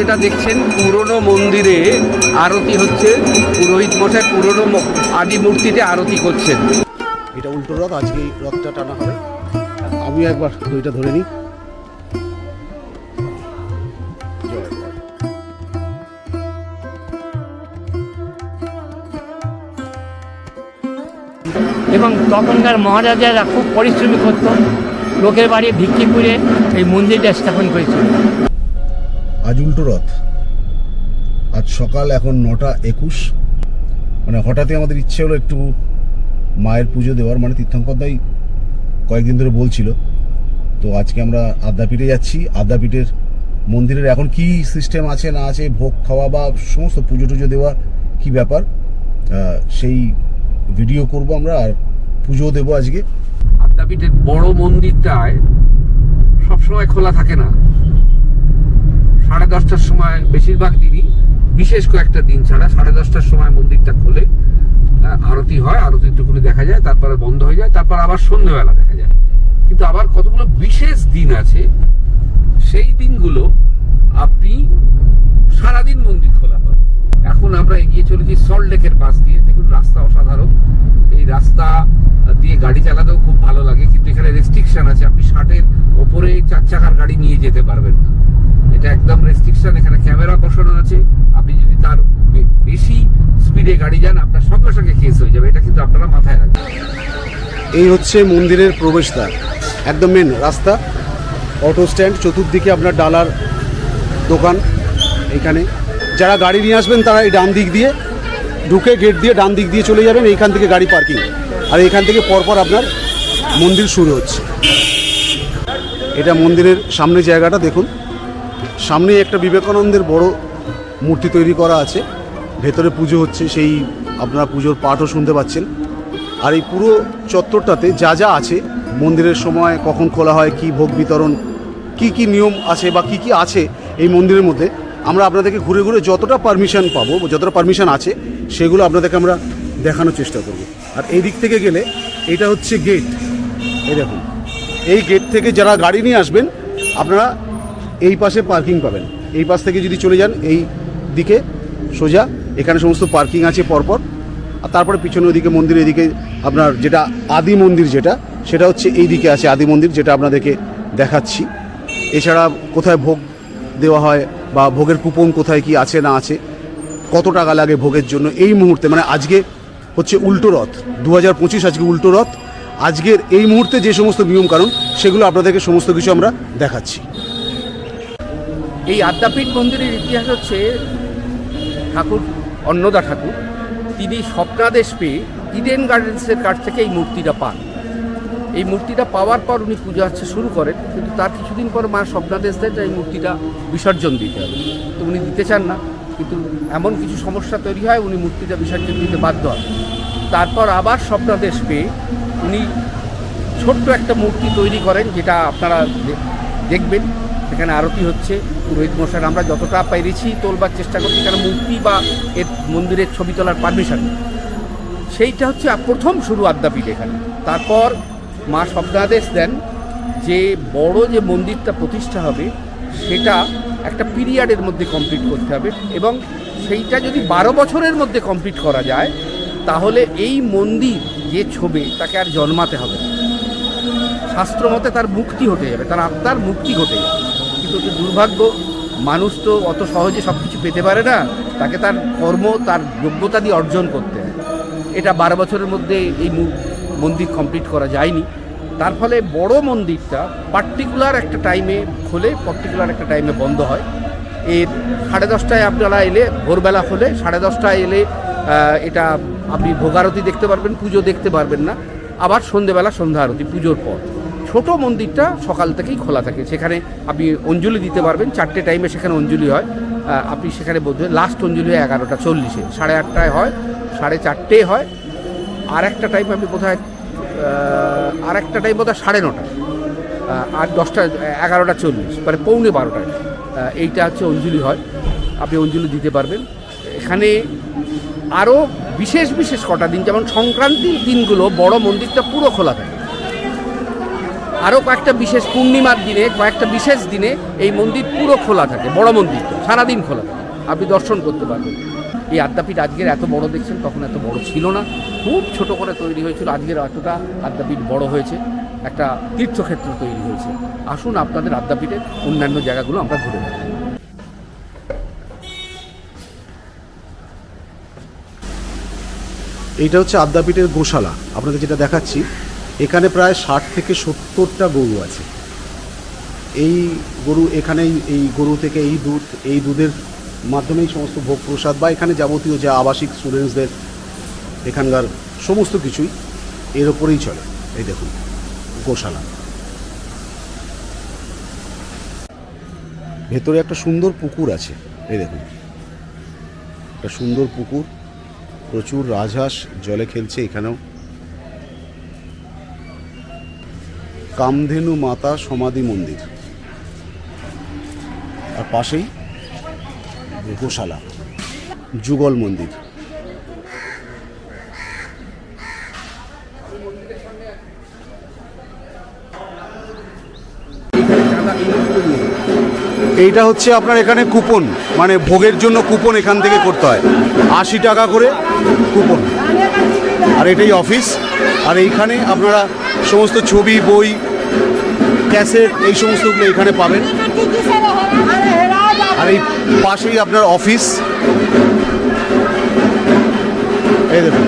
যেটা দেখছেন পুরনো মন্দিরে আরতি হচ্ছে। পুরোহিত মশাই পুরনো আদি মূর্তিতে আরতি করছেন। এটা উল্টো রথ আজকে এই রথটা টানা হবে। আমি একবার দইটা ধরে নিই। এবং তখনকার মহারাজারা খুব পরিশ্রমী করত। লোকের বাড়ি ভিক্ষি করে এই মন্দিরটা স্থাপন করেছিল। আজ উল্টো রথ। আজ সকাল এখন নটা একুশ। মানে হঠাৎই আমাদের ইচ্ছে হলো একটু মায়ের পুজো দেওয়ার। মানে তীর্থঙ্করদাই কয়েকদিন ধরে বলছিল। তো আজকে আমরা আদ্যাপীঠে যাচ্ছি। আদ্যাপীঠের মন্দিরের এখন কি সিস্টেম আছে, না আছে, ভোগ খাওয়া বা সমস্ত পুজো টুজো দেওয়া কি ব্যাপার সেই ভিডিও করব আমরা আর পুজো দেবো আজকে। আদ্যাপীঠের বড় মন্দিরটায় সবসময় খোলা থাকে না। সাড়ে দশটার সময় বেশিরভাগ দিনই, বিশেষ কয়েকটা দিন ছাড়া সাড়ে দশটার সময় মন্দিরটা খোলে। আরতি হয়, আরতি আরতিটুকুনি দেখা যায়, তারপরে বন্ধ হয়ে যায়, তারপর আবার সন্ধ্যেবেলা দেখা যায়। কিন্তু আবার কতগুলো বিশেষ দিন আছে, সেই দিনগুলো আপনি সারাদিন মন্দির খোলা পাবেন। এখন আমরা এগিয়ে চলেছি সল্ট লেকের পাশ দিয়ে। দেখুন, রাস্তা অসাধারণ। এই রাস্তা দিয়ে গাড়ি চালাতেও খুব ভালো লাগে, কিন্তু এখানে রেস্ট্রিকশন আছে। আপনি ষাটের ওপরে চার চাকার গাড়ি নিয়ে যেতে পারবেন না। এটা একদম রেস্ট্রিকশন এখানে ক্যামেরা বসানো আছে। আপনি যদি তার বেশি স্পিডে গাড়ি যান, আপনার সঙ্গে সঙ্গে কেস হয়ে যাবে। এটা কিন্তু আপনারা মাথায় রাখবেন। এই হচ্ছে মন্দিরের প্রবেশদ্বার। একদম মেন রাস্তা। অটো স্ট্যান্ড চতুর্দিকে আপনার ডালার দোকান এখানে যারা গাড়ি নিয়ে আসবেন, তারা এই ডান দিক দিয়ে ঢুকে গেট দিয়ে ডান দিক দিয়ে চলে যাবেন। এইখান থেকে গাড়ি পার্কিং আর এইখান থেকে পরপর আপনার মন্দির শুরু হচ্ছে। এটা মন্দিরের সামনে জায়গাটা, দেখুন। সামনে একটা বিবেকানন্দের বড় মূর্তি তৈরি করা আছে। ভেতরে পুজো হচ্ছে, সেই আপনারা পুজোর পাঠও শুনতে পাচ্ছেন। আর এই পুরো চত্বরটাতে যা যা আছে, মন্দিরের সময় কখন খোলা হয়, কি ভোগ বিতরণ, কি কি নিয়ম আছে বা কি কি আছে এই মন্দিরের মধ্যে, আমরা আপনাদেরকে ঘুরে ঘুরে যতটা পারমিশন পাবো, যতটা পারমিশন আছে, সেগুলো আপনাদেরকে আমরা দেখানোর চেষ্টা করব। আর এই দিক থেকে গেলে এটা হচ্ছে গেট এই দেখুন। এই গেট থেকে যারা গাড়ি নিয়ে আসবেন, আপনারা এই পাশে পার্কিং পাবেন। এই পাশ থেকে যদি চলে যান, এই দিকে সোজা, এখানে সমস্ত পার্কিং আছে পরপর। আর তারপরে পিছনে ওদিকে মন্দির, এদিকে আপনার যেটা আদি মন্দির যেটা, সেটা হচ্ছে এই দিকে আছে আদি মন্দির, যেটা আপনাদেরকে দেখাচ্ছি। এছাড়া কোথায় ভোগ দেওয়া হয় বা ভোগের কুপন কোথায় কি আছে না আছে, কত টাকা লাগে ভোগের জন্য, এই মুহূর্তে মানে আজকে হচ্ছে উল্টো রথ। দু হাজার পঁচিশ আজকে উল্টো রথ। আজকের এই মুহূর্তে যে সমস্ত নিয়ম নিয়মকানুন, সেগুলো আপনাদেরকে সমস্ত কিছু আমরা দেখাচ্ছি। এই আদ্যাপীঠ মন্দিরের ইতিহাস হচ্ছে ঠাকুর, অন্নদা ঠাকুর। তিনি স্বপ্নাদেশ পেয়ে ইডেন গার্ডেন্সের কাছ থেকে এই মূর্তিটা পান। এই মূর্তিটা পাওয়ার পর উনি পূজা আর্চা শুরু করেন, কিন্তু তার কিছুদিন পর মা স্বপ্নাদেশ দেন যে এই মূর্তিটা বিসর্জন দিতে হবে। তো উনি দিতে চান না, কিন্তু এমন কিছু সমস্যা তৈরি হয়, উনি মূর্তিটা বিসর্জন দিতে বাধ্য হন। তারপর আবার স্বপ্নাদেশ পেয়ে উনি ছোট্ট একটা মূর্তি তৈরি করেন, যেটা আপনারা দেখবেন। সেখানে আরতি হচ্ছে। পুরোহিত মশাই, আমরা যতটা পেরেছি তোলবার চেষ্টা করছি সেখানে মূর্তি বা এর মন্দিরের ছবি তোলার পারমিশন সেইটা হচ্ছে প্রথম শুরু আদ্যাপীঠ এখানে। তারপর মা শব্দাদেশ দেন যে বড় যে মন্দিরটা প্রতিষ্ঠা হবে, সেটা একটা পিরিয়ডের মধ্যে কমপ্লিট করতে হবে এবং সেইটা যদি বারো বছরের মধ্যে কমপ্লিট করা যায়, তাহলে এই মন্দির যে ছবি, তাকে আর জন্মাতে হবে না। শাস্ত্র মতে তার মুক্তি হতে যাবে, তার আত্মার মুক্তি ঘটে যাবে। কিন্তু দুর্ভাগ্য, মানুষ তো অত সহজে সব কিছু পেতে পারে না, তাকে তার কর্ম, তার যোগ্যতা দিয়ে অর্জন করতে হয়। এটা বারো বছরের মধ্যে এই মন্দির কমপ্লিট করা যায়নি। তার ফলে বড় মন্দিরটা পার্টিকুলার একটা টাইমে খোলে পার্টিকুলার একটা টাইমে বন্ধ হয়। এর সাড়ে দশটায় আপনারা এলে, ভোরবেলা হলে সাড়ে দশটায় এলে এটা আপনি ভোগারতি দেখতে পারবেন, পুজো দেখতে পারবেন না। আবার সন্ধেবেলা সন্ধ্যা আরতি, পুজোর পর। ছোট মন্দিরটা সকাল থেকেই খোলা থাকে। সেখানে আপনি অঞ্জলি দিতে পারবেন, চারটে টাইমে সেখানে অঞ্জলি হয়। আপনি সেখানে বলতে লাস্ট অঞ্জলি হয় এগারোটা, চল্লিশে। সাড়ে আটটায় হয়, সাড়ে চারটে হয়। আর একটা টাইম আপনি কোথায় আর একটা টাইম বোধহয় সাড়ে নটায়। আর দশটা, এগারোটা, চল্লিশ মানে পৌনে বারোটায়। এইটা হচ্ছে অঞ্জলি হয়। আপনি অঞ্জলি দিতে পারবেন। এখানে আরও বিশেষ বিশেষ কটা দিন, যেমন সংক্রান্তির দিনগুলো, বড় মন্দিরটা পুরো খোলা থাকে। আরও কয়েকটা বিশেষ পূর্ণিমার দিনে, কয়েকটা বিশেষ দিনে এই মন্দির পুরো খোলা থাকে, বড় মন্দির সারাদিন খোলা থাকে। আপনি দর্শন করতে পারবেন। এই আদ্যাপীঠ আজকের এত বড় দেখছেন, তখন এত বড় ছিল না। খুব ছোট করে তৈরি হয়েছিল, আজকের এতটা আদ্যাপীঠ বড় হয়েছে, একটা তীর্থক্ষেত্র তৈরি হয়েছে। আসুন আপনাদের আদ্যাপীঠের অন্যান্য জায়গাগুলো আমরা ঘুরে দেখি। এইটা হচ্ছে আদ্যাপীঠের গোশালা। আপনাদের যেটা দেখাচ্ছি এখানে প্রায় ষাট থেকে সত্তরটা গরু আছে। এই গরু এখানেই, এই গরু থেকে এই দুধ, এই দুধের মাধ্যমেই সমস্ত ভোগ প্রসাদ বা এখানে যাবতীয় যে আবাসিক স্টুডেন্টসদের এখানকার সমস্ত কিছুই এর ওপরেই চলে। এই দেখুন, গোশালা। ভেতরে একটা সুন্দর পুকুর আছে, এই দেখুন। একটা সুন্দর পুকুর। প্রচুর রাজহাঁস জলে খেলছে এখানেও। কামধেনু মাতা সমাধি মন্দির। আর পাশেই গোশালা, যুগল মন্দির। এইটা হচ্ছে আপনার এখানে কুপন মানে ভোগের জন্য কুপন এখান থেকে করতে হয়। আশি টাকা করে কুপন। আর এটাই অফিস। আর এইখানে আপনারা সমস্ত ছবি, বই ক্যাসেট এই সমস্তগুলো এখানে পাবেন। আর এই পাশেই আপনার অফিস। এই দেখুন।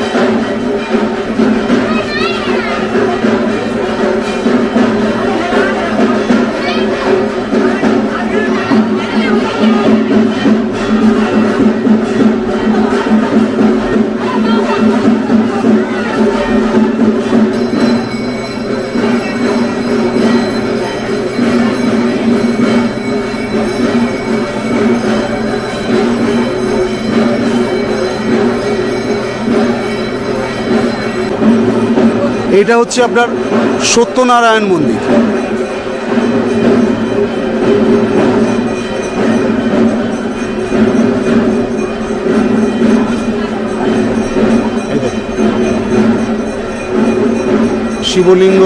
এটা হচ্ছে আপনার সত্যনারায়ণ মন্দির। শিবলিঙ্গ।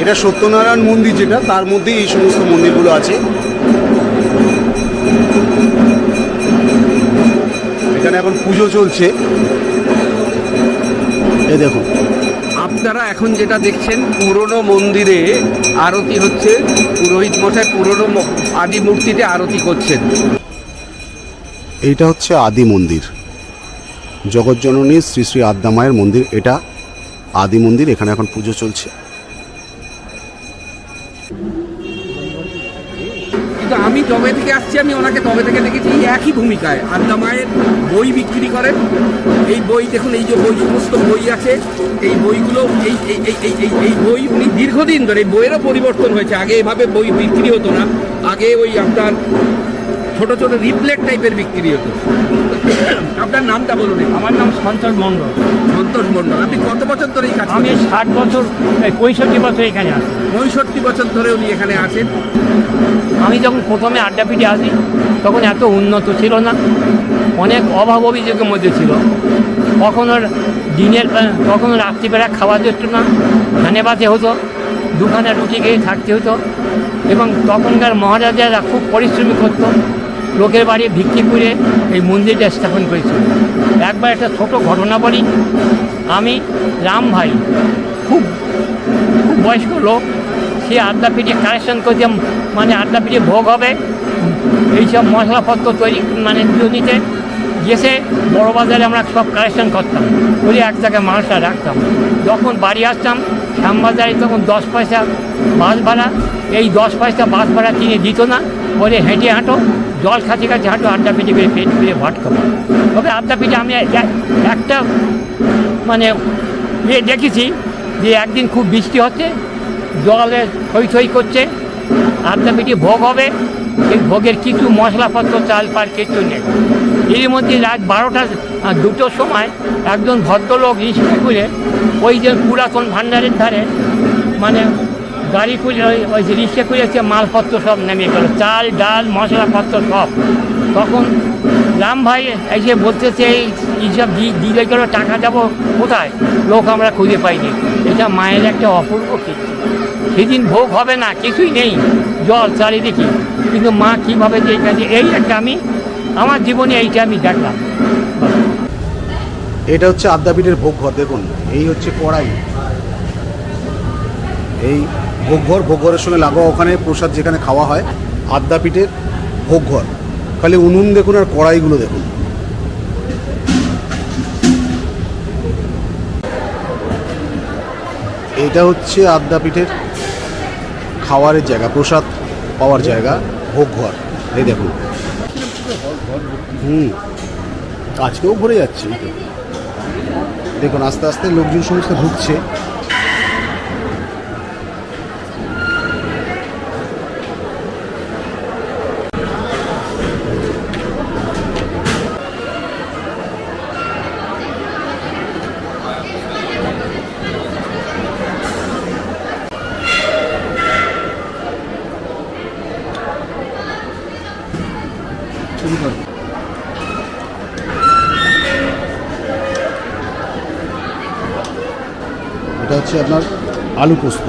এটা সত্যনারায়ণ মন্দির যেটা, তার মধ্যেই এই সমস্ত মন্দিরগুলো আছে। এখানে এখন পুজো চলছে। এই দেখুন আপনারা এখন যেটা দেখছেন পুরনো মন্দিরে আরতি হচ্ছে। পুরোহিত মশাই পুরনো আদি মূর্তিতে আরতি করছেন। এইটা হচ্ছে আদি মন্দির। জগজ্জননী শ্রী শ্রী আদ্যা মায়ের মন্দির। এটা আদি মন্দির এখানে এখন পুজো চলছে। আমি তবে থেকে আসছি, আমি ওনাকে তবে থেকে দেখেছি একই ভূমিকায়। আড্ডা মায়ের বই বিক্রি করেন। এই বই দেখুন, এই যে বই, সমস্ত বই আছে। এই বইগুলো, এই এই এই এই এই এই বই উনি দীর্ঘদিন ধরে, এই বইয়েরও পরিবর্তন হয়েছে। আগে এভাবে বই বিক্রি হতো না। আগে ওই আপনার ছোট ছোট রিপ্লেট টাইপের বিক্রি হতো। আপনার নামটা বলুন আমার নাম সন্তোষ মণ্ডল। সন্তোষ মণ্ডল আপনি কত বছর ধরে এই কাজ আমি ষাট বছর পঁয়ষট্টি বছর এখানে আছি। পঁয়ষট্টি বছর ধরে উনি এখানে আছেন। আমি যখন প্রথমে আড্ডাপিঠে আসি তখন এত উন্নত ছিল না। অনেক অভাব অভিযোগের মধ্যে ছিল। কখনো দিনের কখনো রাত্রিবেলা খাওয়া যেত না ধানে বাতে হতো দুখানে রুটি খেয়ে থাকতে হতো। এবং তখনকার মহারাজারা খুব পরিশ্রমী করতো। লোকের বাড়ি ভিক্ষি করে এই মন্দিরটা স্থাপন করেছিল। একবার একটা ছোট ঘটনা বলি। আমি রাম ভাই, খুব খুব বয়স্ক লোক, সে আড্ডাপিঠে কালেকশন করছে মানে আড্ডাপিঠে ভোগ হবে। এইসব মশলাপত্র তৈরি মানে জমিতে গেছে, বড় বাজারে আমরা সব কালেকশন করতাম। করে এক জায়গায় মানুষরা রাখতাম। যখন বাড়ি আসতাম শ্যামবাজারে তখন দশ পয়সা বাস ভাড়া এই দশ পয়সা বাস ভাড়া কিনে দিত না, বলে হেঁটে হাঁটো। জল খাচ্ছে কাছে হাঁটো, আড্ডা পিঠে করে পেট ফিরে ভাট খাব। তবে আড্ডা পিঠে আমি এক- একটা মানে ইয়ে দেখেছি যে একদিন খুব বৃষ্টি হচ্ছে, জলে থই থই করছে, আড্ডা পিঠে ভোগ হবে এই ভোগের কিছু মশলাপত্র চাল পার কিছু নেই। এর মধ্যে রাত বারোটা দুটোর সময় একজন ভদ্রলোক করে ওই যে পুরাতন ভাণ্ডারের ধারে মানে গাড়ি করে ওই- যে রিক্সা হচ্ছে মালপত্র সব নেমে গেল চাল, ডাল, মশলাপত্র সব। তখন রাম ভাই এসে বলতেছে, এই এইসব দিলে গেলে টাকা যাব? কোথায়? লোক আমরা খুঁজে পাইনি। এটা মায়ের একটা অপূর্ব কীর্তি। সেদিন ভোগ হবে না, কিছুই নেই, জল, চারিদিকে। কিন্তু মা কীভাবে যে এখানে এই একটা আমি, আমার জীবনে এইটা আমি দেখলাম। এটা হচ্ছে আদ্যাপীঠের ভোগঘর দেখুন। এই হচ্ছে কড়াই। এই ভোগঘর ভোগঘরের সঙ্গে লাগোয়া ওখানে প্রসাদ যেখানে খাওয়া হয় আদ্যাপীঠের ভোগঘর খালি উনুন দেখুন আর কড়াইগুলো দেখুন। এটা হচ্ছে আদ্যাপীঠের খাওয়ারের জায়গা, প্রসাদ পাওয়ার জায়গা ভোগঘর এই দেখুন। হুম। আজকেও ভরে যাচ্ছে দেখুন, আস্তে আস্তে লোকজন সমস্ত ঢুকছে। এটা হচ্ছে আপনার আলু পোস্ত।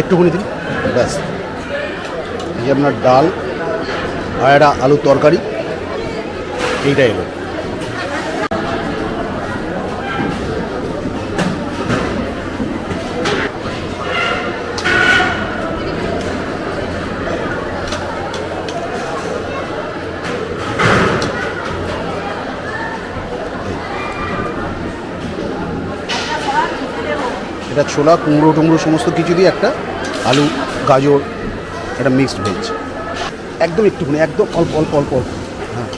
একটুখানি দিন, ব্যাস। এই যে আপনার ডাল আর আলুর তরকারি এইটা এলো এটা ছোলা, কুমড়ো, টুমড়ো সমস্ত কিছু দিয়ে একটা আলু, গাজর, একটা মিক্সড ভেজ একদম একটুখানি, একদম অল্প অল্প অল্প অল্প। হ্যাঁ।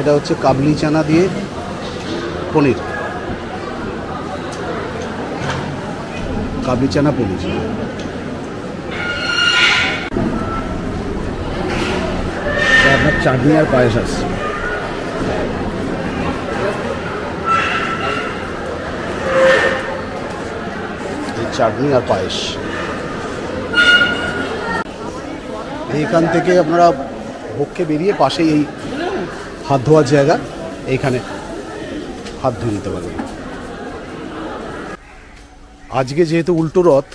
এটা হচ্ছে কাবলি চানা দিয়ে পনির। কাবলি চানা পনির। আপনার চাটনি আর পায়েস আছে। চাটনি আর পায়েস। এইখান থেকে আপনারা ভোগকে বেরিয়ে পাশেই এই হাত ধোয়ার জায়গা, এইখানে হাত ধুয়ে নিতে পারবেন। আজকে যেহেতু উল্টো রথ,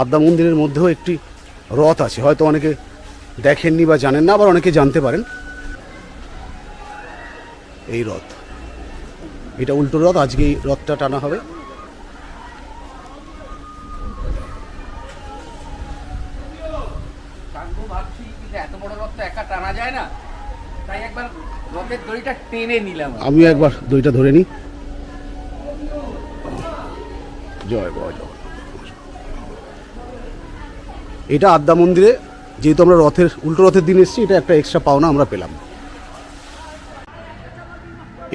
আদ্যা মন্দিরের মধ্যেও একটি রথ আছে। হয়তো অনেকে দেখেননি বা জানেন না, আবার অনেকে জানতে পারেন। এই রথ, এটা উল্টো রথ আজকে এই রথটা টানা হবে। দড়িটা টেনে নিলাম আমিও একবার দইটা ধরে নিই জয় এটা আদ্যা মন্দিরে, যেহেতু আমরা রথের, উল্টো রথের দিন এসেছি, এটা একটা এক্সট্রা পাওনা আমরা পেলাম।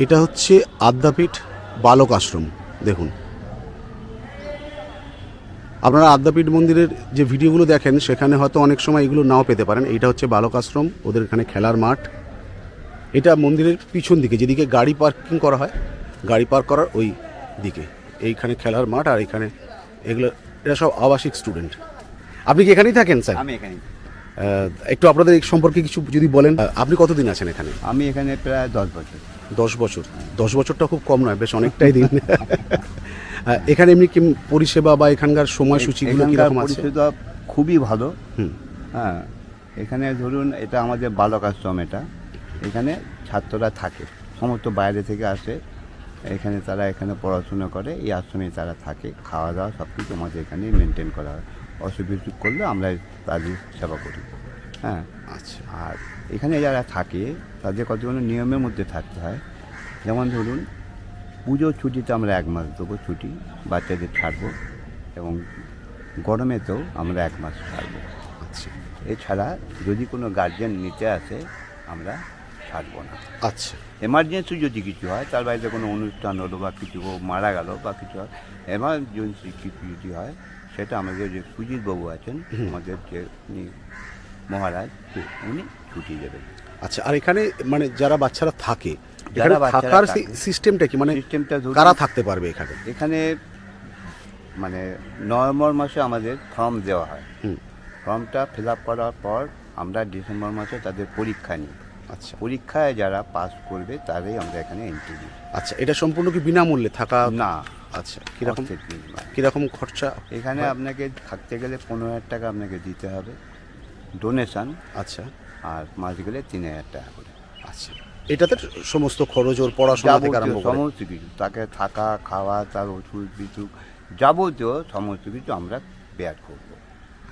এটা হচ্ছে আদ্যাপীঠ বালক আশ্রম, দেখুন। আপনারা আদ্যাপীঠ মন্দিরের যে ভিডিওগুলো দেখেন, সেখানে হয়তো অনেক সময় এগুলো নাও পেতে পারেন। এটা হচ্ছে বালক আশ্রম, ওদের এখানে খেলার মাঠ। এটা মন্দিরের পিছন দিকে যেদিকে গাড়ি পার্কিং করা হয় গাড়ি পার্ক করার ওই দিকে। এইখানে খেলার মাঠ আর এখানে এগুলো এরা সব আবাসিক স্টুডেন্ট। আপনি কি এখানেই থাকেন স্যার? আমি এখানে একটু আপনাদের এই সম্পর্কে কিছু যদি বলেন আপনি কতদিন আছেন এখানে? আমি এখানে প্রায় দশ বছর। দশ বছর। দশ বছরটা খুব কম নয় বেশ অনেকটাই দিন। এখানে এমনি কি পরিষেবা বা এখানকার সময়সূচিগুলো কীরকম আছে? পরিষেবা খুবই ভালো। হুম। হ্যাঁ এখানে ধরুন এটা আমাদের বালক আশ্রম এটা। এখানে ছাত্ররা থাকে। সমস্ত বাইরে থেকে আসে। এখানে তারা এখানে পড়াশোনা করে এই আশ্রমে তারা থাকে। খাওয়া দাওয়া সব কিছু আমাদের এখানে মেনটেন করা হয়। অসুবিধা করলে আমরা তাদের সেবা করি। হ্যাঁ? আচ্ছা। আর এখানে যারা থাকে তাদের কতগুলো নিয়মের মধ্যে থাকতে হয়। যেমন ধরুন পুজোর ছুটিতে আমরা এক মাস দেবো ছুটি বাচ্চাদের ছাড়বো এবং গরমেতেও আমরা এক মাস ছাড়বো। আচ্ছা। এছাড়া যদি কোনো গার্জেন নিতে আসে আমরা ছাড়বো না। আচ্ছা। এমার্জেন্সি যদি কিছু হয় তার বাড়িতে কোনো অনুষ্ঠান হলো বা কিছু মারা গেল বা কিছু হয় এমার্জেন্সি কিছু যদি হয় সেটা আমাদের যে সুজিত বাবু আছেন আমাদের যে উনি মহারাজ উনি ছুটি দেবেন। আচ্ছা আর এখানে মানে যারা বাচ্চারা থাকে যারা থাকার সিস্টেমটা কি? মানে সিস্টেমটা কারা থাকতে পারবে এখানে? এখানে মানে নভেম্বর মাসে আমাদের ফর্ম দেওয়া হয়। ফর্মটা ফিল আপ করার পর আমরা ডিসেম্বর মাসে তাদের পরীক্ষা নিই। আচ্ছা। পরীক্ষায় যারা পাস করবে তারাই আমরা এখানে এন্ট্রি দিই। আচ্ছা এটা সম্পূর্ণ কি বিনামূল্যে থাকা? না। আচ্ছা কীরকম? বিনিময়ে। খরচা? এখানে আপনাকে থাকতে গেলে পনেরো হাজার টাকা আপনাকে দিতে হবে। ডোনেশন। আচ্ছা। আর মাস গেলে তিন হাজার টাকা করে। আচ্ছা। এটাতে সমস্ত খরচ ওর পড়াশোনা থেকে আরম্ভ করে? সমস্ত কিছু। তাকে থাকা খাওয়া তার ওষুধ বিচুক যাবতীয় সমস্ত কিছু আমরা বেয়ার করব।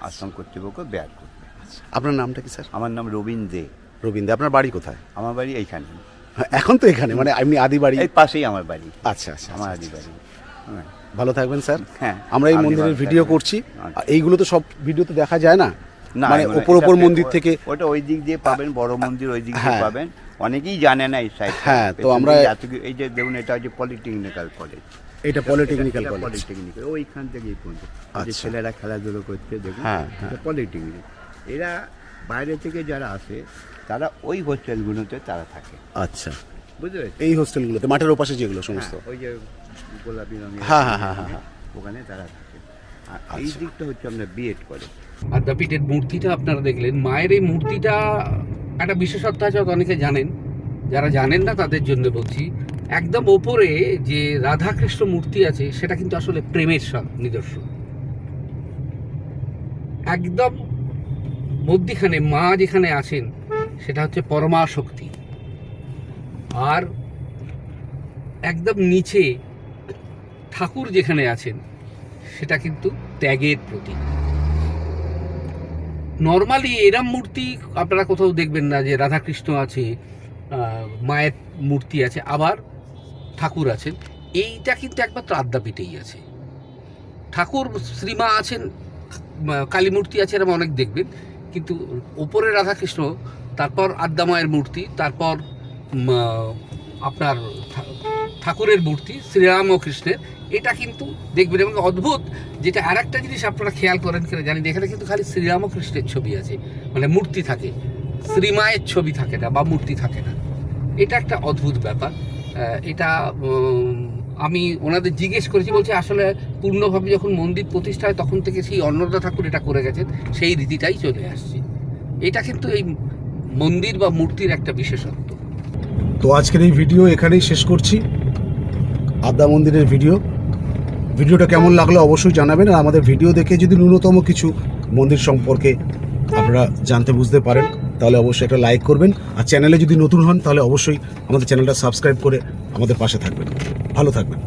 আশ্রম কর্তৃপক্ষ বেয়ার করবে। আপনার নামটা কি স্যার? আমার নাম রবীন দে। রবীন্দ্র আপনার বাড়ি কোথায়? আমার বাড়ি এইখানে। এখন তো এখানে মানে এমনি আদি বাড়ি? এই পাশেই আমার বাড়ি। আচ্ছা আচ্ছা আমার আচ্ছা, আদি আচ্ছা। বাড়ি। হ্যাঁ ভালো থাকবেন স্যার। হ্যাঁ, আমরা এই মন্দিরের ভিডিও করছি। আচ্ছা। আর এইগুলো তো সব ভিডিও তো দেখা যায় না? মানে ওপর ওপর মন্দির থেকে ওটা ওই দিক দিয়ে পাবেন বড় মন্দির ওই দিক দিয়ে হ্যাঁ। পাবেন। অনেকেই জানে না এই সাইড হ্যাঁ, তো আমরা- এই যে দেখুন এটা হচ্ছে পলিটেকনিক্যাল কলেজ এটা পলিটেকনিক্যাল কলেজ পলিটেকনিক্যাল ওইখান থেকে এই পর্যন্ত। যে। ছেলেরা খেলাধুলো করতে দেখুন হ্যাঁ, হ্যাঁ। এটা পলিটেকনিক এরা বাইরে থেকে যারা আসে তারা ওই হোস্টেলগুলোতে তারা থাকে। আচ্ছা। বুঝতে পেরেছেন? এই হোস্টেলগুলোতে মাঠের ওপাশে যেগুলো সমস্ত? হ্যাঁ, ওই যে গোলাপি রঙের হ্যাঁ, হ্যাঁ, হ্যাঁ, হ্যাঁ, হ্যাঁ। ওখানে তারা থাকে। আর এই আচ্ছা। দিকটা হচ্ছে আমরা বিএড করে। আদ্যাপীঠের মূর্তিটা আপনারা দেখলেন। মায়ের এই মূর্তিটা একটা বিশেষত্ব আছে অনেকে জানেন। যারা জানেন না তাদের জন্য বলছি। একদম ওপরে যে রাধাকৃষ্ণ মূর্তি আছে সেটা কিন্তু আসলে প্রেমের সব নিদর্শন। একদম মধ্যিখানে মা যেখানে আছেন সেটা হচ্ছে পরমা শক্তি। আর একদম নিচে ঠাকুর যেখানে আছেন, সেটা কিন্তু ত্যাগের প্রতীক। নর্মালি এরম মূর্তি আপনারা কোথাও দেখবেন না যে রাধাকৃষ্ণ আছে মায়ের মূর্তি আছে, আবার ঠাকুর আছেন। এইটা কিন্তু একমাত্র আদ্যাপীঠেই আছে। ঠাকুর শ্রীমা আছেন কালী মূর্তি আছে এরকম অনেক দেখবেন, কিন্তু ওপরে রাধাকৃষ্ণ তারপর আদ্যা মায়ের মূর্তি, তারপর আপনার ঠাকুরের মূর্তি, শ্রীরাম ও কৃষ্ণের। এটা কিন্তু দেখবেন এবং অদ্ভুত যেটা আর একটা জিনিস আপনারা খেয়াল করেন কিনা জানি এখানে কিন্তু খালি শ্রীরাম ও কৃষ্ণের ছবি আছে মানে মূর্তি থাকে। শ্রীমায়ের ছবি থাকে না বা মূর্তি থাকে না। এটা একটা অদ্ভুত ব্যাপার। এটা আমি ওনাদের জিজ্ঞেস করেছি, বলছে আসলে পূর্ণভাবে যখন মন্দির প্রতিষ্ঠা হয় তখন থেকে সেই অন্নদা ঠাকুর এটা করে গেছেন, সেই রীতিটাই চলে আসছে। এটা কিন্তু এই মন্দির বা মূর্তির একটা বিশেষত্ব। তো আজকের এই ভিডিও এখানেই শেষ করছি। আদ্যা মন্দিরের ভিডিও। ভিডিওটা কেমন লাগল অবশ্যই জানাবেন আর আমাদের ভিডিও দেখে যদি ন্যূনতম কিছু মন্দির সম্পর্কে আপনারা জানতে বুঝতে পারেন, তাহলে অবশ্যই একটা লাইক করবেন। আর চ্যানেলে যদি নতুন হন, তাহলে অবশ্যই আমাদের চ্যানেলটা সাবস্ক্রাইব করে আমাদের পাশে থাকবেন। ভালো থাকবেন।